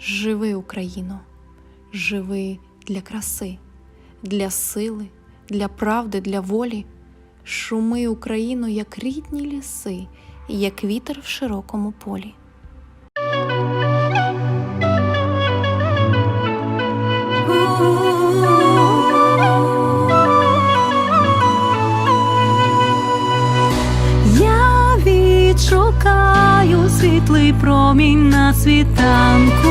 Живи, Україно, живи для краси, для сили, для правди, для волі. Шуми, Україно, як рідні ліси, як вітер в широкому полі. Світлий промінь на світанку.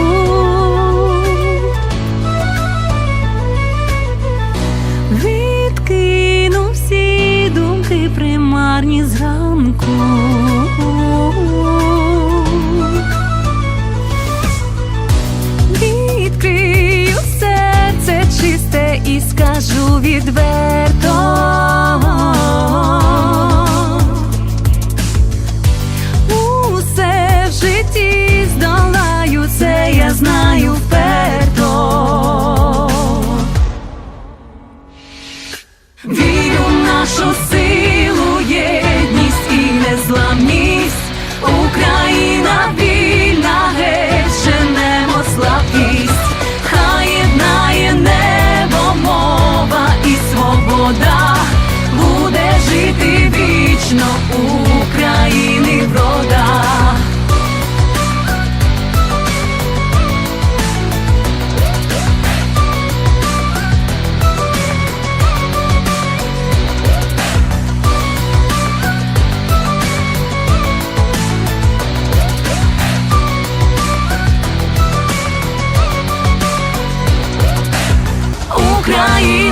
Відкину всі думки примарні зранку. Відкрию серце чисте і скажу відверто. вірю в нашу силу. Україні.